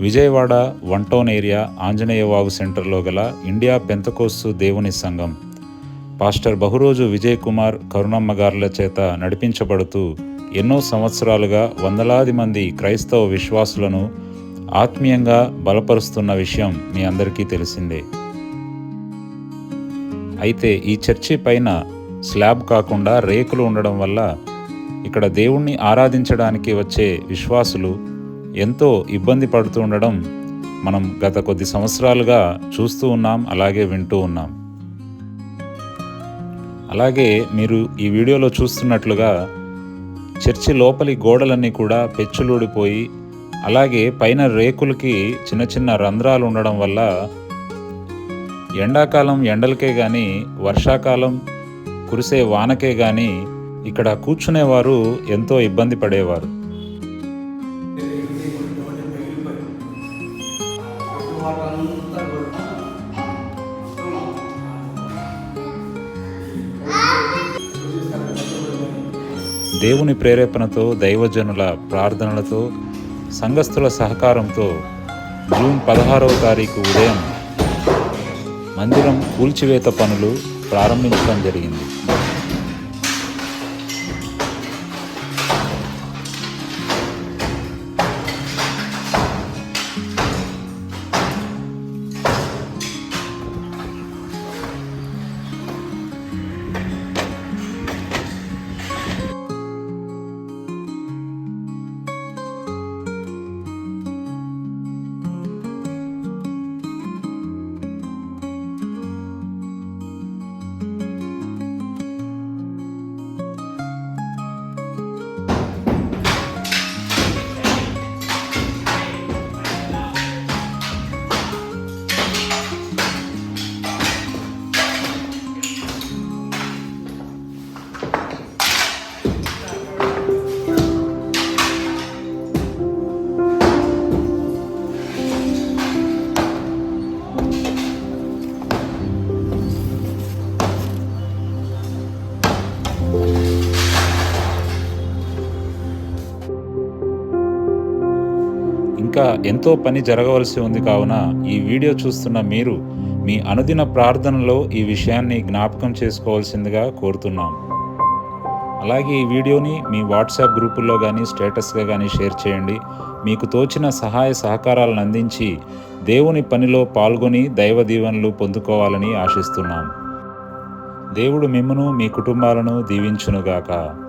Vijayawada one town area Anjaneyavagu సెంటర్లో గల India పెంతకోస్తు దేవుని సంఘం. పాస్టర్ బహురోజు విజయ్ కుమార్ కరుణమ్మ గారుల చేత నడిపించబడుతూ ఎన్నో సంవత్సరాలుగా వందలాది మంది క్రైస్తవ విశ్వాసులను ఆత్మీయంగా బలపరుస్తున్న విషయం మీ అందరికీ తెలిసిందే. అయితే ఈ చర్చి పైన స్లాబ్ కాకుండా రేకులు ఉండడం వల్ల ఇక్కడ దేవుణ్ణి ఆరాధించడానికి వచ్చే విశ్వాసులు ఎంతో ఇబ్బంది పడుతూ ఉండడం మనం గత కొద్ది సంవత్సరాలుగా చూస్తూ ఉన్నాం అలాగే వింటూ ఉన్నాం. అలాగే మీరు ఈ వీడియోలో చూస్తున్నట్లుగా చర్చి లోపలి గోడలన్నీ కూడా పెచ్చులూడిపోయి అలాగే పైన రేకులకి చిన్న చిన్న రంధ్రాలు ఉండడం వల్ల ఎండాకాలం ఎండలకే కానీ వర్షాకాలం కురిసే వానకే కానీ ఇక్కడ కూర్చునేవారు ఎంతో ఇబ్బంది పడేవారు. దేవుని ప్రేరేపణతో దైవజనుల ప్రార్థనలతో సంఘస్థుల సహకారంతో జూన్ పదహారవ తారీఖు ఉదయం మందిరం కూల్చివేత పనులు ప్రారంభించడం జరిగింది. ఇంకా ఎంతో పని జరగవలసి ఉంది కావున ఈ వీడియో చూస్తున్న మీరు మీ అనుదిన ప్రార్థనలో ఈ విషయాన్ని జ్ఞాపకం చేసుకోవాల్సిందిగా కోరుతున్నాం. అలాగే ఈ వీడియోని మీ వాట్సాప్ గ్రూపుల్లో కానీ స్టేటస్గా కానీ షేర్ చేయండి. మీకు తోచిన సహాయ సహకారాలను అందించి దేవుని పనిలో పాల్గొని దైవ దీవెనలు పొందుకోవాలని ఆశిస్తున్నాం. దేవుడు మిమ్మను మీ కుటుంబాలను దీవించునుగాక.